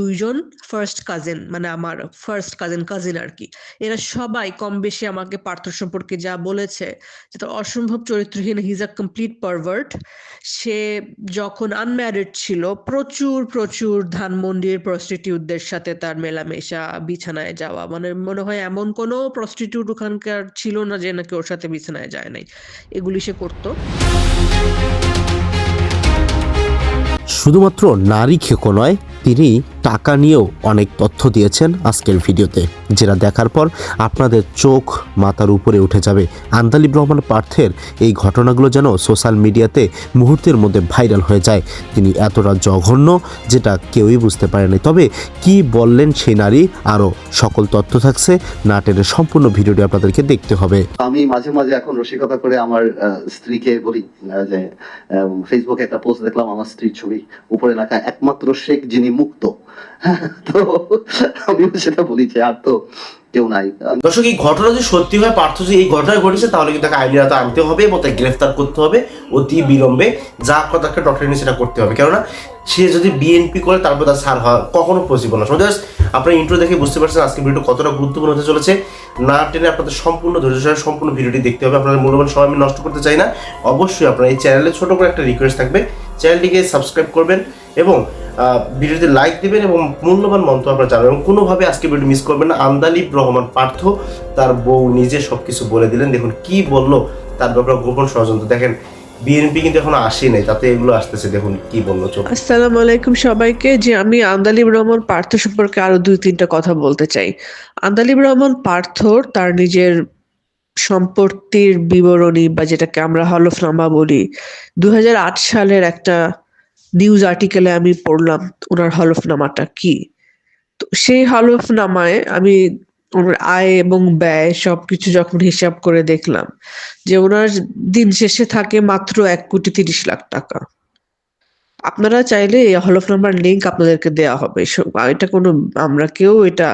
দুইজন first cousin মানে আমার ফার্স্ট কাজিন কাজিন আর কি। এরা সবাই কম বেশি আমাকে পার্থ সম্পর্কে যা বলেছে, যে তার অসম্ভব চরিত্রহীন হিজ আ কমপ্লিট পারভার্ট সে যখন আনম্যারিড ছিল, প্রচুর প্রচুর ধানমন্ডির প্রস্টিটিউটদের সাথে তার মেলামেশা, বিছানায় যাওয়া মানে মনে হয় এমন কোনো প্রস্টিটিউট ওখানকার ছিল না যে নাকি ওর সাথে বিছানায় যায় নাই। এগুলি সে করতো। শুধুমাত্র নারী খেকো নয়, তিনি টাকা নিয়েও অনেক তথ্য দিয়েছেন আজকের ভিডিওতে, যেটা দেখার পর আপনাদের চোখ মাথার উপরে উঠে যাবে। আন্দালিব রহমান পার্থের এই ঘটনাগুলো যেন সোশ্যাল মিডিয়াতে মুহূর্তের মধ্যে ভাইরাল হয়ে যায়। তিনি এতটা জঘন্য যেটা কেউই বুঝতে পারেনি তবে কি বললেন সেই নারী? আরও সকল তথ্য থাকছে। নাটের সম্পূর্ণ ভিডিওটি আপনাদেরকে দেখতে হবে। আমি মাঝে মাঝে এখন রসিকতা করে আমার স্ত্রীকে বলি যে ফেসবুকে একটা পোস্ট দেখলাম, আমার স্ত্রীর ছবি। উপরে লেখা একমাত্র শেখ যিনি মুক্ত। তো আমিও সেটা বলি যে আর তো কেউ নাই। দর্শক, এই ঘটনা যদি সত্যি হয়, পার্থ যে এই ঘটনা ঘটেছে, তাহলে কিন্তু তাকে আইনের আওতায় আনতে হবে এবং তাকে গ্রেফতার করতে হবে অতি বিলম্বে। যা কথাকে ডক্টর সেটা করতে হবে। কেননা, সে যদি বিএনপি করে, তারপর তার সার হওয়া কখনো পসিবল না। আপনার দেখে বুঝতে পারছেন আজকে ভিডিও কতটা গুরুত্বপূর্ণ হতে চলেছে। না টেনে আপনাদের সম্পূর্ণ ধৈর্য সহ সম্পূর্ণ ভিডিওটি দেখতে হবে। আপনাদের মূল্যবান সময় আমি নষ্ট করতে চাই না। অবশ্যই আপনার এই চ্যানেলে ছোট করে একটা রিকোয়েস্ট থাকবে। চ্যানেলটিকে সাবস্ক্রাইব করবেন এবং ভিডিওতে লাইক দিবেন এবং মূল্যবান মন্তব্য আপনারা জানাবেন এবং কোনোভাবে আজকে ভিডিও মিস করবেন না। আন্দালিব রহমান পার্থ তার বউ নিজে সবকিছু বলে দিলেন। দেখুন কি বলল, তার ব্যাপারে গোপন ষড়যন্ত্র। দেখেন বিএনপি কিন্তু এখনও আসে নাই, তাতে এগুলো আসতেছে। দেখুন কি বলল চোখ। আসসালামু আলাইকুম সবাইকে। যে আমি আন্দালিব রহমান পার্থ সম্পর্কে আরও দুই তিনটা কথা বলতে চাই। আন্দালিব রহমান পার্থ তার নিজের সম্পত্তির বিবরণী বা যেটাকে আমরা হলফনামা বলি দু হাজার আট সালের একটা নিউজ আর্টিকেলে আমি পড়লাম ওনার হলফনামাটা কি। তো সেই হলফনামায় আমি ওনার আয় এবং ব্যয় সবকিছু যখন হিসাব করে দেখলাম যে ওনার দিন শেষে থাকে মাত্র এক কোটি তিরিশ লাখ টাকা। আপনারা চাইলে এই হলফনামার লিঙ্ক আপনাদেরকে দেওয়া হবে। এটা কোনো, আমরা কেউ এটা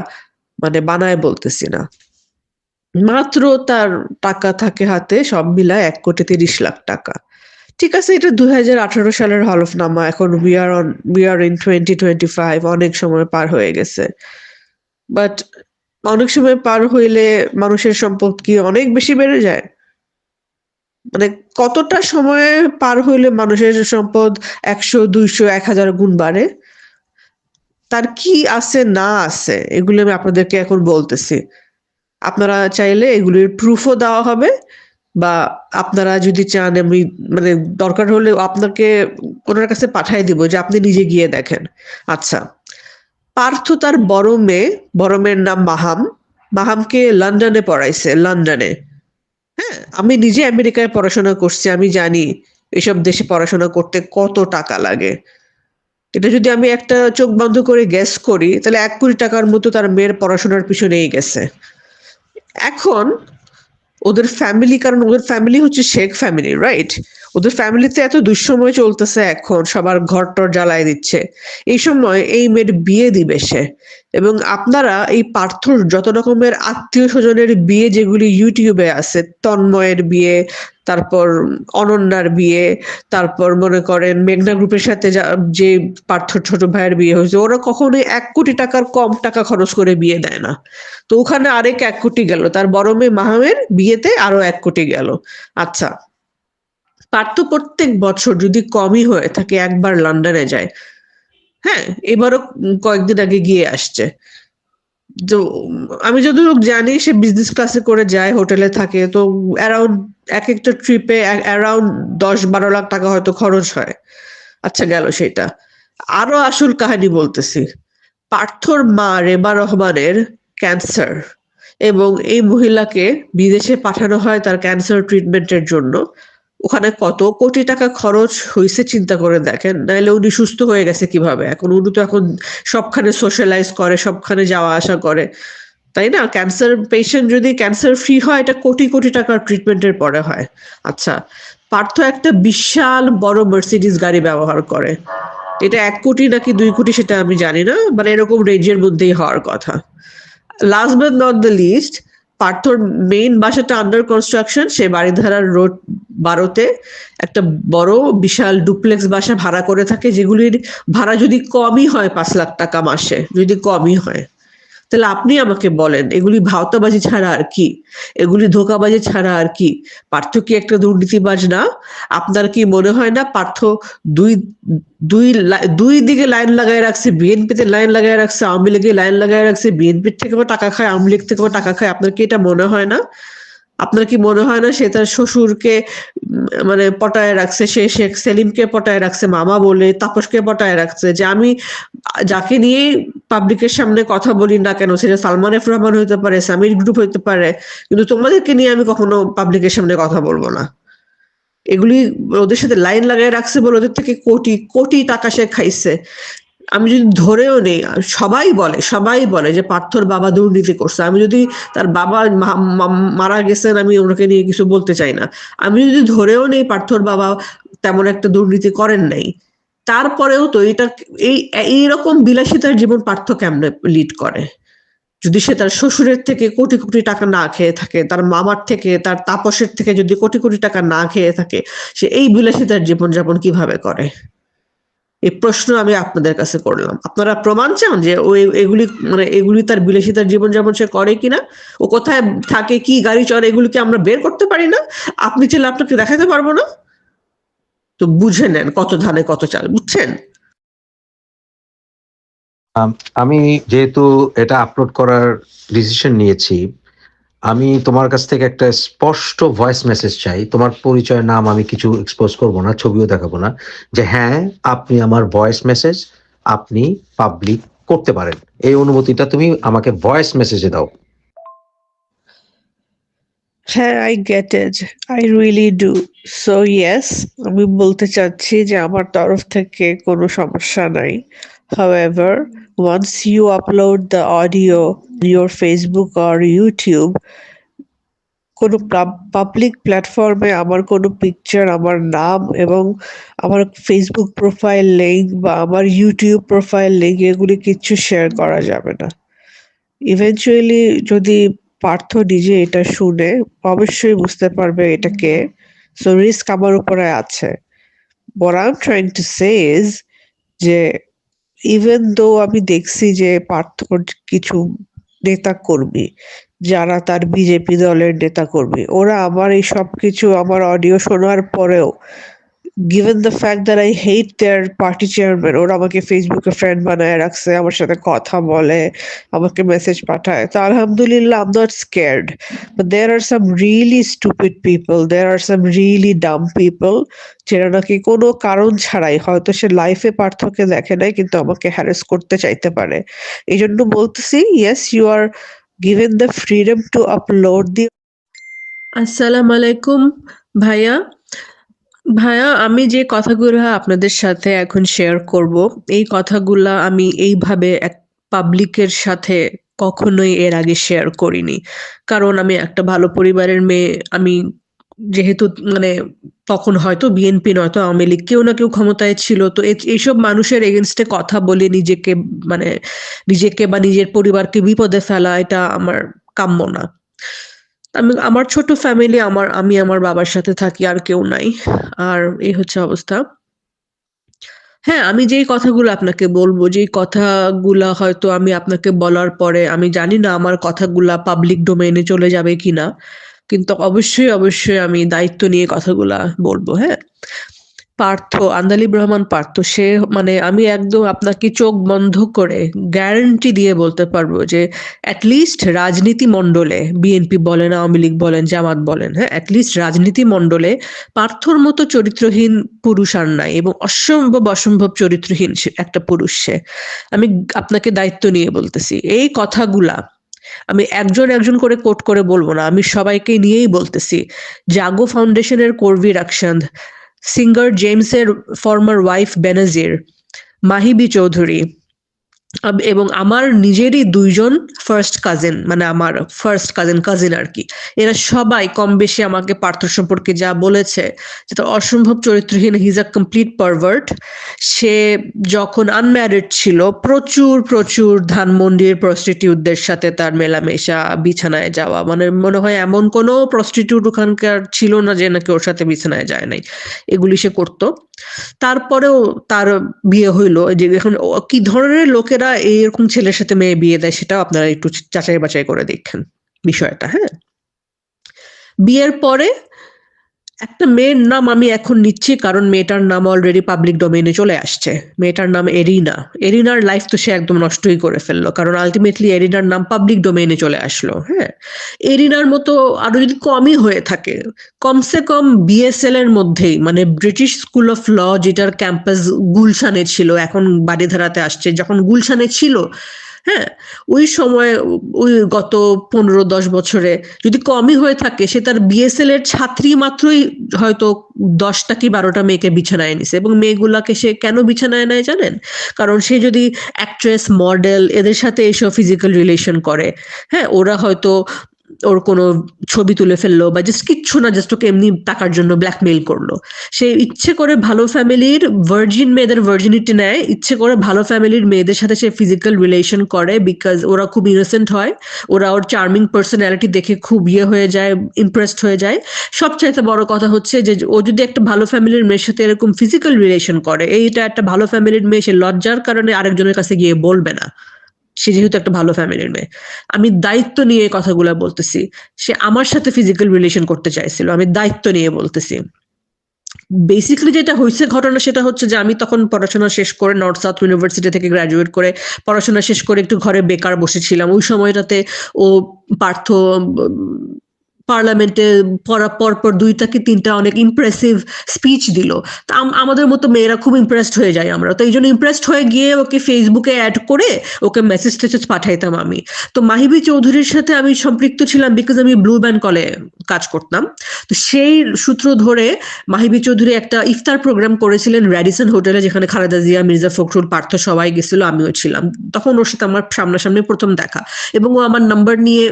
মানে বানায় বলতেছি না। মাত্র তার টাকা থাকে হাতে, সব মিলায় এক কোটি তিরিশ লাখ টাকা। ঠিক আছে, এটা দুই হাজার আঠারো সালের হলফনামা, এখন we are on we are in twenty twenty five অনেক সময় পার হয়ে গেছে। বাট অনেক সময় পার হইলে মানুষের সম্পদ কি অনেক বেশি বেড়ে যায়? মানে কতটা সময়ে পার হইলে মানুষের সম্পদ একশো, দুইশো, এক হাজার গুণ বাড়ে? তার কি আছে, না আছে, এগুলো আমি আপনাদেরকে এখন বলতেছি। আপনারা চাইলে এগুলির প্রুফও দেওয়া হবে বা আপনারা যদি চান আমি মানে দরকার হলে আপনাকে ওনার কাছে পাঠাই দিব যে আপনি নিজে গিয়ে দেখেন। আচ্ছা পার্থ তার বড় মেয়ে, বড় মেয়ের নাম মাহাম। মাহামকে লন্ডনে পড়াইছে, লন্ডনে। হ্যাঁ আমি নিজে আমেরিকায় পড়াশোনা করছি, আমি জানি এসব দেশে পড়াশোনা করতে কত টাকা লাগে। এটা যদি আমি একটা চোখ বন্ধ করে গ্যাস করি, তাহলে এক কোটি টাকার মতো তার মেয়ের পড়াশোনার পিছনেই গেছে। এখন ওদের ফ্যামিলি কারণ ওদের ফ্যামিলি হচ্ছে শেখ ফ্যামিলি রাইট ওদের ফ্যামিলিতে এত দুঃসময় চলতেছে এখন, সবার ঘর টর জ্বালায় দিচ্ছে। এই সময় এই মেয়ের বিয়ে দিবে সে। এবং আপনারা এই পার্থর যত রকমের আত্মীয় স্বজনের বিয়ে যেগুলি ইউটিউবে আছে, তন্ময়ের বিয়ে, তারপর অনন্যার বিয়ে, তারপর মনে করেন মেঘনা গ্রুপের সাথে যা- পার্থর ছোট ভাইয়ের বিয়ে হয়েছে, ওরা কখনোই এক কোটি টাকার কম টাকা খরচ করে বিয়ে দেয় না। তো ওখানে আরেক এক কোটি গেল, তার বড় মেয়ে মাহামের বিয়েতে আরও এক কোটি গেল। আচ্ছা পার্থ প্রত্যেক বছর যদি কমই হয়ে থাকে, একবার লন্ডনে যায়। হ্যাঁ এবারও কয়েকদিন আগে গিয়ে আসছে। তো আমি যতটুকু জানি, সে বিজনেস ক্লাসে করে যায় হোটেলে থাকে। তো অ্যারাউন্ড এক একটা ট্রিপে অ্যারাউন্ড দশ বারো লাখ টাকা হয়তো খরচ হয়। আচ্ছা গেল সেটা আরও আসল কাহিনী বলতেছি। পার্থর মা রেবা রহমানের ক্যান্সার এবং এই মহিলাকে বিদেশে পাঠানো হয় তার ক্যান্সার ট্রিটমেন্টের জন্য। ওখানে কত কোটি টাকা খরচ হয়েছে চিন্তা করে দেখেন। নাহলে উনি সুস্থ হয়ে গেছে কীভাবে? এখন উনি তো এখন সবখানে সোশ্যালাইজ করে, সবখানে যাওয়া আসা করে। তাই না? ক্যান্সার পেশেন্ট যদি ক্যান্সার ফ্রি হয়, এটা কোটি কোটি টাকার ট্রিটমেন্টের পরে হয়। আচ্ছা পার্থ একটা বিশাল বড় মার্সিডিস গাড়ি ব্যবহার করে। এটা এক কোটি নাকি দুই কোটি সেটা আমি জানি না মানে এরকম রেঞ্জের মধ্যেই হওয়ার কথা। Last but not the least পার্থর main বাসাটা আন্ডার কনস্ট্রাকশন সে বাড়িধারার রোড বারোতে একটা বড় বিশাল ডুপ্লেক্স বাসা ভাড়া করে থাকে, যেগুলির ভাড়া যদি কমই হয় পাঁচ লাখ টাকা মাসে, যদি কমই হয়। তাহলে আপনি আমাকে বলেন, এগুলি ভাওতাবাজি ছাড়া আর কি? এগুলি ধোকাবাজি ছাড়া আর কি? পার্থ কি একটা দুর্নীতিবাজ না? আপনার কি মনে হয় না পার্থ দুই দুই দুই দিকে লাইন লাগায় রাখছে, বিএনপিতে লাইন লাগায় রাখছে, আওয়ামী লীগে লাইন লাগায় রাখছে, বিএনপির থেকেও টাকা খায়, আওয়ামী লীগ থেকেও টাকা খায়, আপনার কি এটা মনে হয় না? আপনার কি মনে হয় না সে তার শ্বশুরকে মানে পটায় রাখছে, সে শেখ সেলিমকে পটায় রাখছে, মামা বলে, তাপসকে পটায় রাখছে, যে আমি যাকে নিয়ে পাবলিকের সামনে কথা বলি না কেন? সেটা সালমান এফ রহমান হইতে পারে, সামির গ্রুপ হইতে পারে। কিন্তু তোমাদেরকে নিয়ে আমি কখনো পাবলিকের সামনে কথা বলব না। এগুলি ওদের সাথে লাইন লাগায় রাখছে বলে ওদের থেকে কোটি কোটি টাকা সে খাইছে। আমি যদি ধরেও নেই, সবাই বলে সবাই বলে যে পার্থর বাবা দুর্নীতি করছে। আমি যদি তার বাবা মারা গেছেন, আমি ওনাকে নিয়ে কিছু বলতে চাই না। আমি যদি ধরেও নেই পার্থর বাবা তেমন একটা দুর্নীতি করেন নাই তারপরেও তো এটা এই, এইরকম বিলাসিতার জীবন পার্থ কেমনে লিড করে? যদি সে তার শ্বশুরের থেকে কোটি কোটি টাকা না খেয়ে থাকে, তার মামার থেকে, তার তাপসের থেকে যদি কোটি কোটি টাকা না খেয়ে থাকে, সে এই বিলাসিতার জীবনযাপন কীভাবে করে? এই প্রশ্ন আমি আপনাদের কাছে করলাম। আপনারা প্রমাণ চান যে ওই এগুলি মানে এগুলি তার বিলাসিতার জীবনযাপন সে করে কিনা? ও কোথায় থাকে, কি গাড়ি চড়ে, এগুলিকে আমরা বের করতে পারি না? আপনি চাইলে আপনাকে দেখাতে পারব না? তো বুঝে নেন কত ধানে কত চাল বুঝছেন? আম, যেহেতু এটা আপলোড করার ডিসিশন নিয়েছি আমি তোমার কাছ থেকে একটা স্পষ্ট ভয়েস মেসেজ চাই। তোমার পরিচয় নাম আমি কিছু এক্সপোজ করব না ছবিও দেখাবো না যে হ্যাঁ আপনি আমার ভয়েস মেসেজ আপনি পাবলিক করতে পারেন। এই অনুমতিটা তুমি আমাকে ভয়েস মেসেজে দাও। হ্যাঁ I get it I really do so yes আমি বলতে চাচ্ছি যে আমার তরফ থেকে কোনো সমস্যা নাই। However, once you upload the audio on Facebook facebook YouTube কোনো পাবলিক প্ল্যাটফর্মে আমার কোনো পিকচার আমার নাম এবং আমার ফেসবুক প্রোফাইল লিঙ্ক বা আমার ইউটিউব প্রোফাইল লিঙ্ক এগুলি কিচ্ছু শেয়ার করা যাবে না। ইভেনচুয়ালি যদি পার্থ নিজে এটা শুনে অবশ্যই বুঝতে পারবে এটা কে। সো রিস্ক আমার উপরে আছে। What I'm trying to say is যে ইভেন দো আমি দেখছি যে পার্থর কিছু নেতা কর্মী যারা তার বিজেপি দলের নেতা কর্মী ওরা আমার এই সব কিছু আমার অডিও শোনার পরেও given the fact that I hate their party chairman ওরা আমাকে ফেসবুকে ফ্রেন্ড বানায় রাখছে, আমার সাথে কথা বলে, আমাকে মেসেজ পাঠায়, তো আলহামদুলিল্লাহ am not scared but there are some really stupid people there are some really dumb people যেটা নাকি কোনো কারণ ছাড়াই, হয়তো সে লাইফে পার্থক্য দেখে নাই, কিন্তু আমাকে হ্যারেস করতে চাইতে পারে। এই জন্য বলতেছি yes you are given the freedom to upload the আসসালামু আলাইকুম ভাইয়া। ভাইয়া, আমি যে কথাগুলো আপনাদের সাথে এখন শেয়ার করব, এই কথাগুলা আমি এইভাবে এক পাবলিকের সাথে কখনোই এর আগে শেয়ার করিনি। কারণ আমি একটা ভালো পরিবারের মেয়ে, আমি যেহেতু মানে তখন হয়তো বিএনপি নয়তো আওয়ামী লীগ কেউ না কেউ ক্ষমতায় ছিল, তো এইসব মানুষের এগেনস্টে কথা বলে নিজেকে মানে নিজেকে বা নিজের পরিবারকে বিপদে ফেলা, এটা আমার কাম্য না। আমি আমার ছোট ফ্যামিলি আমার, আমি আমার বাবার সাথে থাকি, আর কেউ নাই। আর এই হচ্ছে অবস্থা। হ্যাঁ আমি যেই কথাগুলো আপনাকে বলব, যেই কথাগুলা হয়তো আমি আপনাকে বলার পরে, আমি জানি না আমার কথাগুলা পাবলিক ডোমেইনে চলে যাবে কিনা, কিন্তু অবশ্যই অবশ্যই আমি দায়িত্ব নিয়ে কথাগুলা বলব হ্যাঁ। পার্থ, আন্দালিব রহমান পার্থ, সে মানে আমি একদম আপনাকে চোখ বন্ধ করে গ্যারান্টি দিয়ে বলতে পারব যে অ্যাটলিস্ট রাজনীতি মণ্ডলে বিএনপি বলেন, আওয়ামী লীগ বলেন, জামাত বলেন হ্যাঁ অ্যাটলিস্ট রাজনীতি মণ্ডলে পার্থর মতো চরিত্রহীন পুরুষ আর নাই এবং অসম্ভব অসম্ভব চরিত্রহীন একটা পুরুষ সে। আমি আপনাকে দায়িত্ব নিয়ে বলতেছি। এই কথাগুলা আমি একজন একজন করে কোট করে বলব না, আমি সবাইকে নিয়েই বলতেছি। জাগো ফাউন্ডেশনের কর্ভি রাকসান্দ সিঙ্গার জেমসের ফর্মার ওয়াইফ বেনাজির মাহিবি চৌধুরী। এবং আমার নিজেরই দুইজন ফার্স্ট কাজিন মানে আমার ফার্স্ট কাজিন কাজিন আর কি। এরা সবাই কম বেশি আমাকে পার্থ সম্পর্কে যা বলেছে, যে তার অসম্ভব চরিত্রহীন হিজ আ কমপ্লিট পারভার্ট সে যখন আনম্যারিড ছিল, প্রচুর প্রচুর ধানমন্ডির প্রস্টিটিউটদের সাথে তার মেলামেশা, বিছানায় যাওয়া মানে মনে হয় এমন কোনো প্রস্টিটিউট ওখানকার ছিল না যে নাকি ওর সাথে বিছানায় যায় নাই। এগুলি সে করতো। তারপরেও তার বিয়ে হইল। যে এখন কি ধরনের লোকেরা এইরকম ছেলের সাথে মেয়ে বিয়ে দেয় সেটাও আপনারা একটু চাচাই বাছাই করে দেখেন বিষয়টা হ্যাঁ? বিয়ের পরে একটা মেয়ের নাম আমি এখন নিচ্ছি কারণ মেয়েটার নাম অলরেডি পাবলিক ডোমেইনে চলে আসছে। মেয়েটার নাম এরিনা। এরিনার লাইফ তো সে একদম নষ্টই করে ফেলল, কারণ আলটিমেটলি এরিনার নাম পাবলিক ডোমেইনে চলে আসলো হ্যাঁ? এরিনার মতো আরও যদি কমই হয়ে থাকে, কমসে কম বিএসএল এর মধ্যেই মানে ব্রিটিশ স্কুল অফ ল যেটার ক্যাম্পাস গুলশানে ছিল, এখন বাড়িধারাতে আসছে, যখন গুলশানে ছিল হ্যাঁ ওই সময় ওই গত পনেরো দশ বছরে যদি কমই হয়ে থাকে, সে তার বিএসএল এর ছাত্রী মাত্রই হয়তো দশটা কি বারোটা মেয়েকে বিছানায় নিছে এবং মেয়েগুলাকে সে কেন বিছানায় নেয় জানেন? কারণ সে যদি অ্যাক্ট্রেস মডেল এদের সাথে এসব ফিজিক্যাল রিলেশন করে। হ্যাঁ ওরা হয়তো ওর কোনো ছবি তুলে ফেলল বা জাস্ট কিচ্ছু না জাস্ট ওকে এমনি টাকার জন্য ব্ল্যাকমেইল করল। সে ইচ্ছে করে ভালো ফ্যামিলির ভার্জিন মেয়েদের ভার্জিনিটি নেয়, ইচ্ছে করে ভালো ফ্যামিলির মেয়েদের সাথে সে ফিজিক্যাল রিলেশন করে বিকজ ওরা খুব ইনোসেন্ট হয়, ওরা ওর চার্মিং পার্সোনালিটি দেখে খুব ইয়ে হয়ে যায় ইমপ্রেসড হয়ে যায়। সবচাইতে বড় কথা হচ্ছে যে, ও যদি একটা ভালো ফ্যামিলির মেয়ের সাথে এরকম ফিজিক্যাল রিলেশন করে, এইটা একটা ভালো ফ্যামিলির মেয়ে, সে লজ্জার কারণে আরেকজনের কাছে গিয়ে বলবে না। সে যেহেতু একটা ভালো ফ্যামিলির মেয়ে। আমি দায়িত্ব নিয়ে কথাগুলো বলতেছি। সে আমার সাথে ফিজিক্যাল রিলেশন করতে চাইছিল, আমি দায়িত্ব নিয়ে বলতেছি। বেসিক্যালি যেটা হয়েছে, ঘটনা সেটা হচ্ছে যে আমি তখন পড়াশোনা শেষ করে নর্থ সাউথ ইউনিভার্সিটি থেকে গ্রাজুয়েট করে পড়াশোনা শেষ করে একটু ঘরে বেকার বসেছিলাম। ওই সময়টাতে ও পার্থ পার্লামেন্টে পর পর দুইটা কি তিনটা অনেক ইমপ্রেসিভ স্পিচ দিল। আমাদের মতো মেয়েরা খুব ইমপ্রেসড হয়ে যায় আমরা। তো এই জন্য ইমপ্রেসড হয়ে গিয়ে ওকে ফেসবুকে অ্যাড করে ওকে মেসেজ টেসেজ পাঠাইতাম আমি। তো মাহিবি চৌধুরীর সাথে আমি সম্পৃক্ত ছিলাম বিকজ আমি ব্লু ব্যান্ড কলে কাজ করতাম। তো সেই সূত্র ধরে মাহিবি চৌধুরী একটা ইফতার প্রোগ্রাম করেছিলেন র্যাডিসন হোটেলে যেখানে খালেদা জিয়া, মির্জা ফখরুল, পার্থ সবাই গেছিল, আমিও ছিলাম। তখন ওর সাথে আমার সামনাসামনি প্রথম দেখা। এবং ও আমার নাম্বার নিয়ে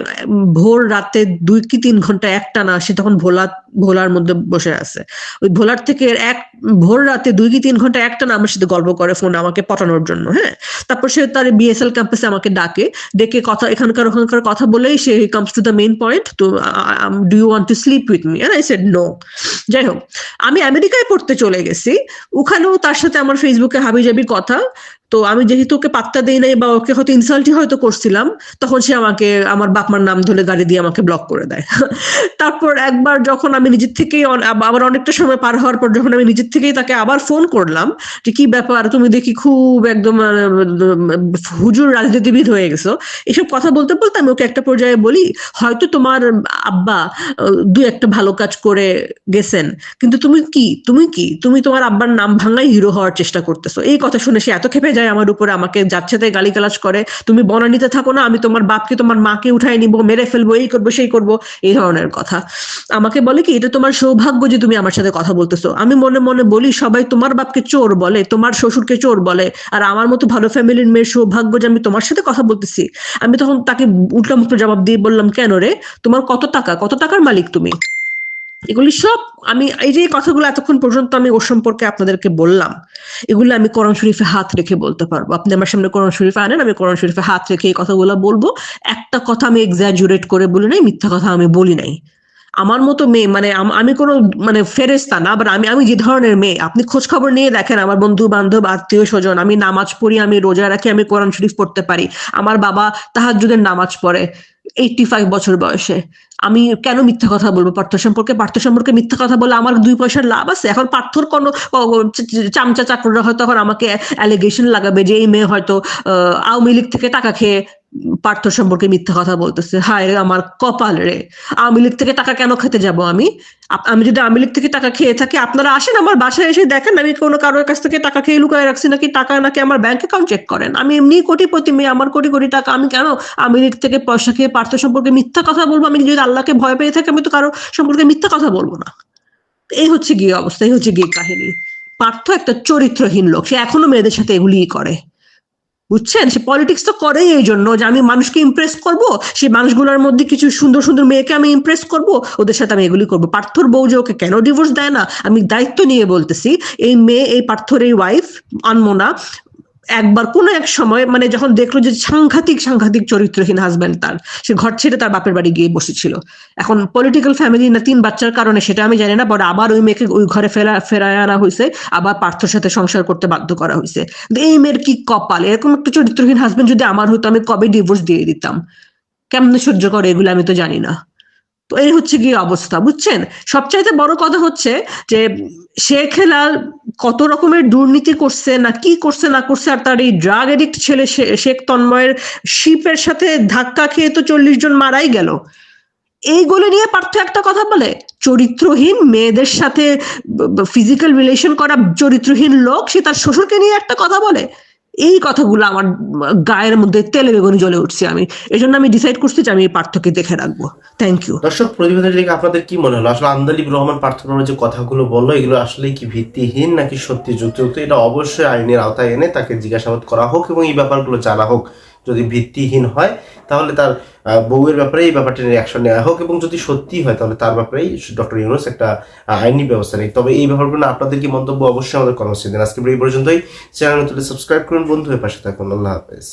ভোর রাতে দুই কি তিন ঘণ্টা একটা না সে তখন ভোলা, ভোলার মধ্যে বসে আছে। ওই ভোলার থেকে এক, ভোর রাতে দুই কি তিন ঘণ্টা একটা না আমার সাথে গল্প করে ফোন আমাকে পটানোর জন্য হ্যাঁ? তারপর সে তার বিএসএল ক্যাম্পাসে আমাকে ডাকে, ডেকে কথা, এখানকার ওখানকার কথা বলেই সে comes to the main point তো do you want to sleep with me I said no যাই হোক, আমি আমেরিকায় পড়তে চলে গেছি, ওখানেও তার সাথে আমার ফেসবুকে হাবিজাবি কথা তো আমি যেহেতু ওকে পাত্তা দেই নাই বা ওকে হয়তো ইনসাল্টই হয়তো করছিলাম, তখন সে আমাকে, আমার বাপমার নাম ধরে গাড়ি দিয়ে আমাকে ব্লক করে দেয়। তারপর একবার যখন আমি নিজের থেকেই আবার অনেকটা সময় পার হওয়ার পর যখন আমি নিজের থেকেই তাকে আবার ফোন করলাম যে, কি ব্যাপার? তুমি দেখি খুব একদম হুজুর রাজনীতিবিদ হয়ে গেছো। এসব কথা বলতে বলতে আমি ওকে একটা পর্যায়ে বলি, হয়তো তোমার আব্বা দু একটা ভালো কাজ করে গেছেন, কিন্তু তুমি কি? তুমি কি? তুমি তোমার আব্বার নাম ভাঙাই হিরো হওয়ার চেষ্টা করতেছো। এই কথা শুনে সে এত খেপে যায় আমার উপরে, আমাকে যাচ্ছে তাই গালিগালাজ করে, তুমি বনানিতে থাকো না, আমি তোমার বাপকে, তোমার মাকে উঠাই নিব, মেরে ফেলব, এই করব, সেই করব, এই ধরনের কথা। আমাকে বলে কি, এটা তোমার সৌভাগ্য যে তুমি আমার সাথে কথা বলতেছো। আমি মনে মনে বলি, সবাই তোমার বাপকে চোর বলে, তোমার শ্বশুরকে চোর বলে, আর আমার মতো ভালো ফ্যামিলির মেয়ের সৌভাগ্য যে আমি তোমার সাথে কথা বলতেছি। আমি তখন তাকে উল্টা জবাব দিয়ে বললাম, কেন রে? তোমার কত টাকা? কত টাকার মালিক তুমি? এগুলি সব আমি, এই যে কথাগুলো এতক্ষণ পর্যন্ত আমি ওর সম্পর্কে আপনাদেরকে বললাম, এগুলো আমি কোরআন শরীফে হাত রেখে বলতে পারব। আপনি আমার সামনে কোরআন শরীফে আনেন, আমি কোরআন শরীফে হাত রেখে এই কথাগুলো বলব। একটা কথা আমি এক্সাজুরেট করে বলি নাই, মিথ্যা কথা আমি বলি নাই। আমার মতো মেয়ে মানে আম- কোনো মানে ফেরেস্তা না আবার আমি আমি যে ধরনের মেয়ে, আপনি খোঁজ খবর নিয়ে দেখেন আমার বন্ধু বান্ধব আত্মীয় স্বজন, আমি নামাজ পড়ি, আমি রোজা রাখি, আমি কোরআন শরীফ পড়তে পারি। আমার বাবা তাহার তাহাজ্জুদের নামাজ পড়ে এইটটি ফাইভ বছর বয়সে। আমি কেন মিথ্যা কথা বলব? পার্থ সম্পর্কে পার্থ সম্পর্কে মিথ্যা কথা বলে আমার দুই পয়সার লাভ আছে। এখন পার্থর কোনো চামচা চাকররা হয়তো এখন আমাকে অ্যালিগেশন লাগাবে যে এই মেয়ে হয়তো আওয়ামী লীগ থেকে টাকা খেয়ে পার্থ সম্পর্কে মিথ্যা কথা বলতেছে। হায় রে আমার কপাল রে। আওয়ামী লীগ থেকে টাকা কেন খেতে যাব আমি? আমি যদি আওয়ামী লীগ থেকে টাকা খেয়ে থাকি, আপনারা আসেন আমার বাসায় এসে দেখেন, আমি কোনো কারোর কাছ থেকে টাকা খেয়ে লুকায় রাখছি নাকি, টাকা নাকি আমার ব্যাংক অ্যাকাউন্ট চেক করেন। আমি এমনি কোটিপতি মেয়ে, আমার কোটি কোটি টাকা, আমি কেন আওয়ামী লীগ থেকে পয়সা খেয়ে পার্থ সম্পর্কে মিথ্যা কথা বলব? আমি যদি আল্লাহকে ভয় পেয়ে থাকি, আমি তো কারও সম্পর্কে মিথ্যা কথা বলব না। এই হচ্ছে গিয়ে অবস্থা, এই হচ্ছে গিয়ে কাহিনী। পার্থ একটা চরিত্রহীন লোক, সে এখনও মেয়েদের সাথে এগুলিই করে। বুঝছেন? সে পলিটিক্স তো করেই এই জন্য যে আমি মানুষকে ইমপ্রেস করব সেই মানুষগুলোর মধ্যে কিছু সুন্দর সুন্দর মেয়েকে আমি ইমপ্রেস করব, ওদের সাথে আমি এগুলি করব। পার্থর বউ যে ওকে কেন ডিভোর্স দেয় না? আমি দায়িত্ব নিয়ে বলতেছি, এই মেয়ে, এই পার্থর, এই ওয়াইফ আনমোনা একবার কোনো এক সময় মানে যখন দেখল যে সাংঘাতিক সাংঘাতিক চরিত্রহীন হাজবেন্ড তার, সে ঘর ছেড়ে তার বাপের বাড়ি গিয়ে বসেছিল। এখন পলিটিক্যাল ফ্যামিলি না তিন বাচ্চার কারণে সেটা আমি জানি না পরে আবার ওই মেয়েকে ওই ঘরে ফেরা ফেরায় আনা হয়েছে, আবার পার্থর সাথে সংসার করতে বাধ্য করা হয়েছে। এই মেয়ের কি কপাল? এরকম একটা চরিত্রহীন হাজবেন্ড যদি আমার হতো আমি কবে ডিভোর্স দিয়ে দিতাম? কেমনে সহ্য করে এগুলো আমি তো জানি না। তো এই হচ্ছে গিয়ে অবস্থা, বুঝছেন? সবচাইতে বড় কথা হচ্ছে যে শেখ খেলার কত রকমের দুর্নীতি করছে, না কি করছে, না করছে, আর তার এই ড্রাগ এডিক্ট ছেলে শেখ তন্ময়ের শিপের সাথে ধাক্কা খেয়ে তো চল্লিশ জন মারাই গেল। এইগুলো নিয়ে পার্থ একটা কথা বলে, চরিত্রহীন মেয়েদের সাথে ফিজিক্যাল রিলেশন করা চরিত্রহীন লোক, সে তার শ্বশুরকে নিয়ে একটা কথা বলে। এই কথাগুলো আমার গায়ের মধ্যে তেলে বেগুনি জ্বলে উঠছে আমি। এই জন্য আমি ডিসাইড করছি যে আমি এই পার্থকে দেখে রাখব। থ্যাংক ইউ দর্শক প্রতিবেদন দেখে আপনাদের কি মনে হলো? আসলে আন্দালিব রহমান পার্থক্য যে কথাগুলো বলল, এগুলো আসলে কি ভিত্তিহীন নাকি সত্যি যুক্ত এটা অবশ্যই আইনের আওতায় এনে তাকে জিজ্ঞাসাবাদ করা হোক এবং এই ব্যাপারগুলো জানা হোক। যদি ভিত্তিহীন হয়, তাহলে তার বউয়ের ব্যাপারে এই ব্যাপারটা নিয়ে অ্যাকশন নেওয়া হোক এবং যদি সত্যি হয়, তাহলে তার ব্যাপারেই ডক্টর ইউনুস একটা আইনি ব্যবস্থা নেই তবে এই ব্যাপারগুলো আপনাদের কি মন্তব্য অবশ্যই আমাদের কর্মসূচি দিন। আজকে এই পর্যন্তই। চ্যানেল সাবস্ক্রাইব করুন। বন্ধু হয়ে পাশে থাকুন। আল্লাহ হাফেজ।